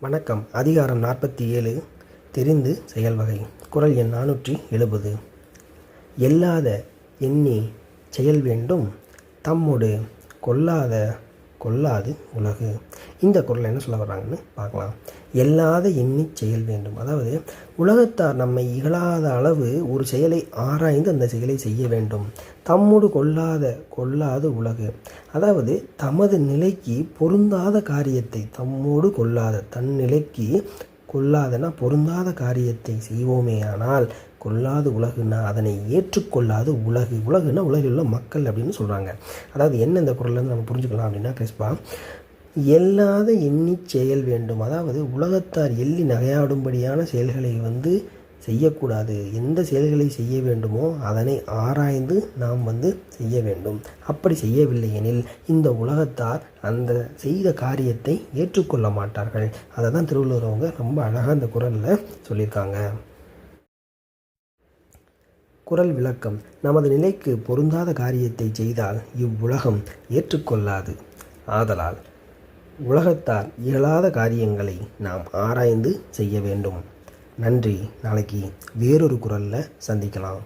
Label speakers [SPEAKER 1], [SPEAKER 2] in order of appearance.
[SPEAKER 1] வணக்கம். அதிகாரம் நாற்பத்தி ஏழு தெரிந்து செயல்வகை குரல் எண் நானூற்றி எழுபது. எல்லாத எண்ணி செயல் வேண்டும். தம்மோடு கொல்லாத கொல்லாது உலகு. இந்த குரல் என்ன சொல்ல வர்றாங்கன்னு பார்க்கலாம். எல்லாத எண்ணி செயல் வேண்டும். அதாவது உலகத்தார் நம்மை இகழாத அளவு ஒரு செயலை ஆராய்ந்து அந்த செயலை செய்ய வேண்டும். தம்மோடு கொல்லாத கொல்லாது உலகு. அதாவது தமது நிலைக்கு பொருந்தாத காரியத்தை தம்மோடு கொள்ளாத தன் நிலைக்கு கொள்ளாதனா பொருந்தாத காரியத்தை செய்வோமே ஆனால் கொள்ளாது உலகுனா அதனை ஏற்றுக்கொள்ளாது உலகு. உலகுனா உலகில் உள்ள மக்கள் அப்படின்னு சொல்கிறாங்க அதாவது என்ன இந்த குரல்லேருந்து நம்ம புரிஞ்சுக்கலாம் அப்படின்னா கிறிஸ்பா எல்லாத எண்ணி செயல் வேண்டும். அதாவது உலகத்தார் எள்ளி நகையாடும்படியான செயல்களை வந்து செய்யக்கூடாது. எந்த செயல்களை செய்ய வேண்டுமோ அதனை ஆராய்ந்து நாம் வந்து செய்ய வேண்டும். அப்படி செய்யவில்லை எனில் இந்த உலகத்தார் அந்த செய்த காரியத்தை ஏற்றுக்கொள்ள மாட்டார்கள். அதை தான் திருவள்ளுவர் அவங்க ரொம்ப அழகாக அந்த குரலில் சொல்லியிருக்காங்க. குரல் விளக்கம். நமது நிலைக்கு பொருந்தாத காரியத்தை செய்தால் இவ்வுலகம் ஏற்றுக்கொள்ளாது. ஆதலால் உலகத்தார் இயலாத காரியங்களை நாம் ஆராய்ந்து செய்ய வேண்டும். நன்றி. நாளைக்கு வேறொரு குரலில் சந்திக்கலாம்.